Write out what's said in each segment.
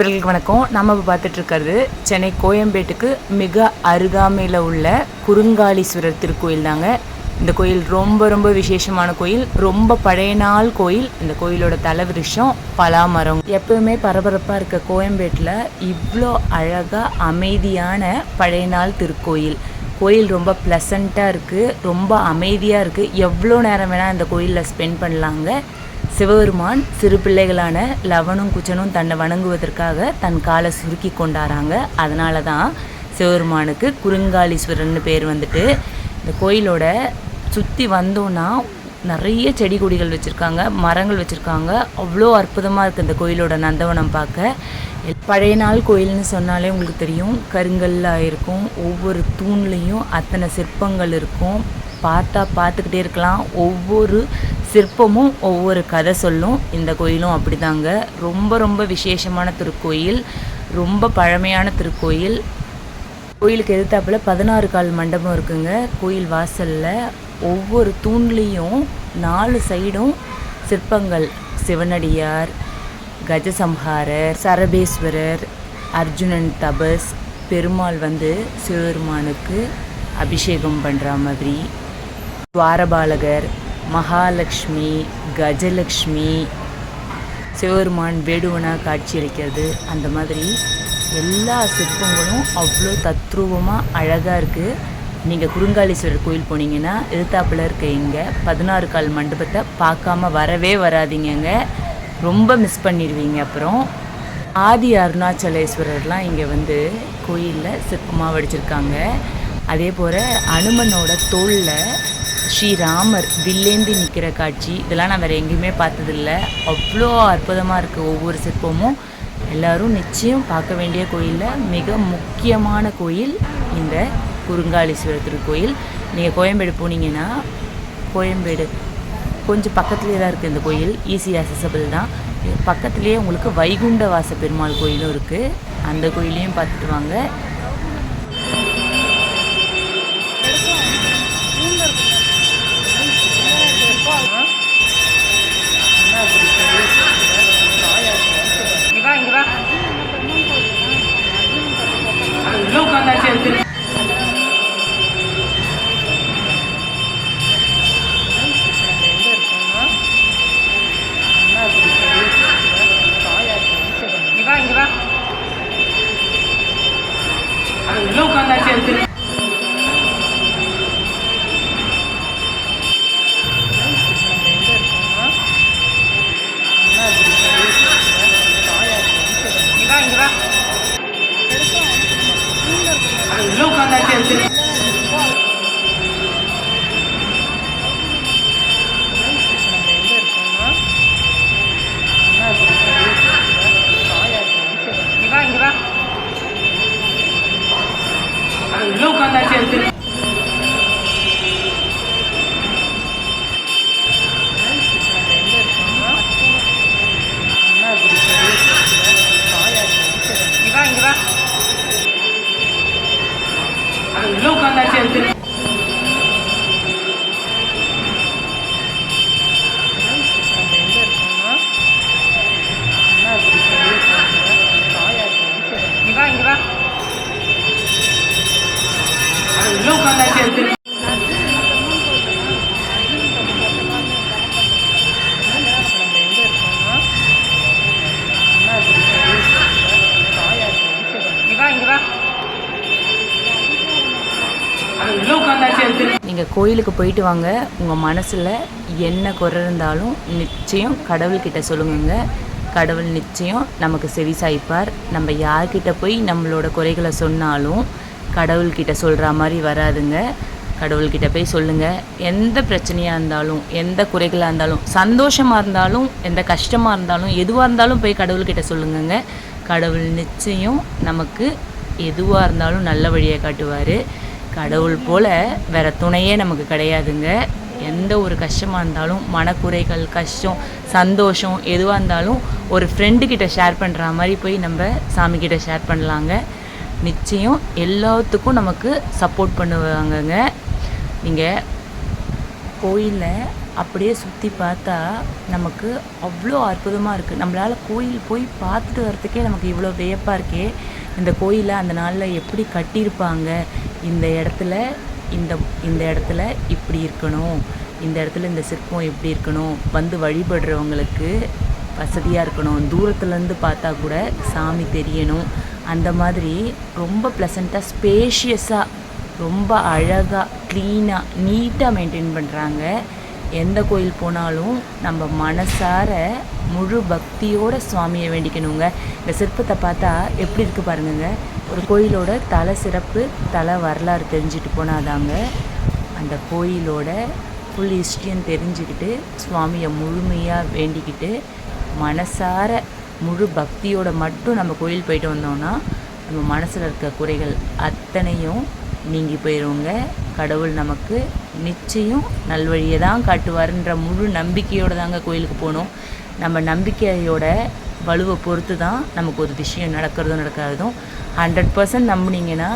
இவர்களுக்கு வணக்கம். நம்ம இப்போ பார்த்துட்டு இருக்கிறது சென்னை கோயம்பேட்டுக்கு மிக அருகாமையில் உள்ள குறுங்காலீஸ்வரர் திருக்கோயில் தாங்க. இந்த கோயில் ரொம்ப ரொம்ப விசேஷமான கோயில். ரொம்ப பழைய நாள் கோயில். இந்த கோயிலோட தலைவிருஷம் பலாமரம். எப்பவுமே பரபரப்பாக இருக்க கோயம்பேட்டில் இவ்வளோ அழகாக அமைதியான பழைய நாள் திருக்கோயில். கோயில் ரொம்ப ப்ளசண்ட்டாக இருக்குது ரொம்ப அமைதியாக இருக்குது எவ்வளோ நேரம் வேணால் இந்த கோயிலில் ஸ்பெண்ட் பண்ணலாங்க. சிவபெருமான் சிறு பிள்ளைகளான லவனும் குச்சனும் தன்னை வணங்குவதற்காக தன் காலை சுருக்கி கொண்டாராங்க. அதனால தான் சிவபெருமானுக்கு குறுங்காலீஸ்வரர்னு பேர் வந்துட்டு இந்த கோயிலோட சுற்றி வந்தோன்னா நிறைய செடி கொடிகள் வச்சுருக்காங்க மரங்கள் வச்சுருக்காங்க. அவ்வளோ அற்புதமாக இருக்குது இந்த கோயிலோட நந்தவனம் பார்க்க. பழைய நாள் கோயில்னு சொன்னாலே உங்களுக்கு தெரியும். கருங்கல்லாக இருக்கும் ஒவ்வொரு தூண்லேயும் அத்தனை சிற்பங்கள் இருக்கும். பார்த்தா பார்த்துக்கிட்டே இருக்கலாம். ஒவ்வொரு சிற்பமும் ஒவ்வொரு கதை சொல்லும். இந்த கோயிலும் அப்படிதாங்க. ரொம்ப ரொம்ப விசேஷமான திருக்கோயில். ரொம்ப பழமையான திருக்கோயில். கோயிலுக்கு எதிர்த்தாப்புல பதினாறு கால் மண்டபம் இருக்குங்க. கோயில் வாசலில் ஒவ்வொரு தூண்லேயும் நாலு சைடும் சிற்பங்கள். சிவனடியார் கஜசம்ஹாரர் சரபேஸ்வரர் அர்ஜுனன் தபஸ் பெருமாள் வந்து சிவபெருமானுக்கு அபிஷேகம் பண்ணுற மாதிரி துவாரபாலகர் மகாலட்சுமி கஜலக்ஷ்மி சிவபெருமான் வேடுவனாக காட்சியளிக்கிறது அந்த மாதிரி எல்லா சிற்பங்களும் அவ்வளோ தத்ரூபமாக அழகாக இருக்குது நீங்கள் குறுங்காலீஸ்வரர் கோயில் போனீங்கன்னா எழுத்தாப்பில் இருக்க இங்கே பதினாறு கால் மண்டபத்தை பார்க்காம வரவே வராதீங்கங்க. ரொம்ப மிஸ் பண்ணிடுவீங்க அப்புறம். ஆதி அருணாச்சலேஸ்வரர்லாம் இங்கே வந்து கோயிலில் சிற்பமாக வடிச்சிருக்காங்க. அதே போல் அனுமனோட தோளில் ஸ்ரீராமர் வில்லேந்தி நிற்கிற காட்சி. இதெல்லாம் நான் வேறு எங்கேயுமே பார்த்ததில்ல. அவ்வளோ அற்புதமாக இருக்குது ஒவ்வொரு சிற்பமும். எல்லோரும் நிச்சயம் பார்க்க வேண்டிய கோயிலில் மிக முக்கியமான கோயில் இந்த குறுங்காலீஸ்வரர் திருக்கோயில். நீங்கள் கோயம்பேடு போனீங்கன்னா கோயம்பேடு கொஞ்சம் பக்கத்துலேயே தான் இருக்குது இந்த கோயில். ஈஸி அசசபிள் தான். பக்கத்துலேயே உங்களுக்கு வைகுண்ட வாச பெருமாள் கோயிலும் இருக்குது அந்த கோயிலையும் பார்த்துட்டு வாங்க. Hello. அது உள்ள உட்காந்தாச்சு எடுத்து இங்க வா இங்க வா அது உள்ள உட்காந்தாச்சு எடுத்து இங்க வா இங்க வா அது உள்ள உட்காந்தாச்சு எடுத்து இங்க வா இங்க வா உள்ள உட்காந்தாச்சு எடுத்து இங்க வா இங்க வா அது உள்ள உட்காந்தாச்சு எடுத்து நீங்கள் கோயிலுக்கு போயிட்டு வாங்க. உங்கள் மனசில் என்ன குறை இருந்தாலும் நிச்சயம் கடவுள்கிட்ட சொல்லுங்க கடவுள் நிச்சயம் நமக்கு செவி சாய்ப்பார். நம்ம யார்கிட்ட போய் நம்மளோட குறைகளை சொன்னாலும் கடவுள்கிட்ட சொல்கிற மாதிரி வராதுங்க. கடவுள்கிட்ட போய் சொல்லுங்கள் எந்த பிரச்சனையாக இருந்தாலும் எந்த குறைகளாக இருந்தாலும் சந்தோஷமாக இருந்தாலும் எந்த கஷ்டமாக இருந்தாலும் எதுவாக இருந்தாலும் போய் கடவுள்கிட்ட சொல்லுங்கங்க. கடவுள் நிச்சயம் நமக்கு எதுவாக இருந்தாலும் நல்ல வழியை காட்டுவார். கடவுள் போல் வேற துணையே நமக்கு கிடையாதுங்க. எந்த ஒரு கஷ்டமாக இருந்தாலும் மனக்குறைகள் கஷ்டம் சந்தோஷம் எதுவாக இருந்தாலும் ஒரு ஃப்ரெண்டு கிட்ட ஷேர் பண்ணுற மாதிரி போய் நம்ம சாமிக்கிட்ட ஷேர் பண்ணலாங்க. நிச்சயம் எல்லாத்துக்கும் நமக்கு சப்போர்ட் பண்ணுவாங்கங்க. நீங்கள் கோயிலில் அப்படியே சுற்றி பார்த்தா நமக்கு அவ்வளோ அற்புதமாக இருக்குது நம்மளால் கோயில் போய் பார்த்துட்டு வர்றதுக்கே நமக்கு இவ்வளோ வியப்பாக இருக்கே. இந்த கோயிலை அந்த நாளில் எப்படி கட்டியிருப்பாங்க? இந்த இடத்துல இந்த இந்த இடத்துல இப்படி இருக்கணும். இந்த இடத்துல இந்த சிற்பம் எப்படி இருக்கணும். வந்து வழிபடுறவங்களுக்கு வசதியாக இருக்கணும். தூரத்துலேருந்து பார்த்தா கூட சாமி தெரியணும். அந்த மாதிரி ரொம்ப ப்ளசண்ட்டாக ஸ்பேஷியஸாக ரொம்ப அழகாக க்ளீனாக நீட்டாக மெயின்டைன் பண்ணுறாங்க எந்த கோயில் போனாலும் நம்ம மனசார முழு பக்தியோட சுவாமியை வேண்டிக்கணுங்க. இந்த சிற்பத்தை பார்த்தா எப்படி இருக்குது பாருங்கங்க. ஒரு கோயிலோட தலை சிறப்பு தலை வரலாறு தெரிஞ்சுட்டு போனாதாங்க. அந்த கோயிலோட ஃபுல் ஹிஸ்ட்ரியும் தெரிஞ்சுக்கிட்டு சுவாமியை முழுமையாக வேண்டிக்கிட்டு மனசார முழு பக்தியோட மட்டும் நம்ம கோயில் போயிட்டு வந்தோம்னா நம்ம மனசில் இருக்க குறைகள் அத்தனையும் நீங்கி போயிடுவோங்க கடவுள் நமக்கு நிச்சயம் நல்வழியை தான் காட்டுவாருன்ற முழு நம்பிக்கையோடு தாங்க கோயிலுக்கு போகணும் நம்ம நம்பிக்கையோட வலுவை பொறுத்து தான் நமக்கு ஒரு விஷயம் நடக்கிறதும் நடக்காததும். ஹண்ட்ரட் பர்சன்ட் நம்புனீங்கன்னா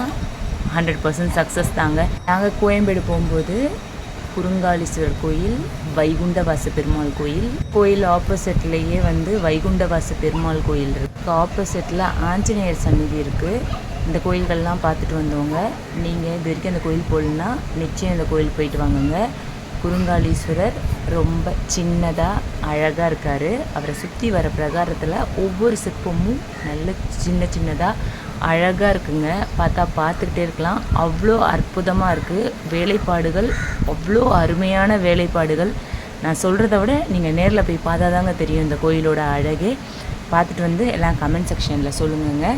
ஹண்ட்ரட் பர்சன்ட் சக்ஸஸ் தாங்க. நாங்கள் கோயம்பேடு போகும்போது குறுங்காலீஸ்வரர் கோயில் வைகுண்டவாச பெருமாள் கோயில். கோயில் ஆப்போசிட்லேயே வந்து வைகுண்டவாச பெருமாள் கோயில் இருக்குது ஆப்போசிட்டில் ஆஞ்சநேயர் சந்நிதி இருக்குது இந்த கோயில்கள்லாம் பார்த்துட்டு வந்தவங்க நீங்கள் இது வரைக்கும் அந்த கோயில் போகலன்னா நிச்சயம் இந்த கோயில் போயிட்டு வாங்குங்க. குறுங்காலீஸ்வரர் ரொம்ப சின்னதாக அழகாக இருக்கார். அவரை சுற்றி வர பிரகாரத்தில் ஒவ்வொரு சிற்பமும் நல்ல சின்ன சின்னதாக அழகாக இருக்குங்க. பார்த்தா பார்த்துக்கிட்டே இருக்கலாம். அவ்வளோ அற்புதமாக இருக்குது வேலைப்பாடுகள் அவ்வளோ அருமையான வேலைப்பாடுகள். நான் சொல்கிறத விட நீங்கள் நேரில் போய் பார்த்தா தாங்க தெரியும் இந்த கோயிலோட அழகே. பார்த்துட்டு வந்து எல்லாம் கமெண்ட் செக்ஷனில் சொல்லுங்கங்க.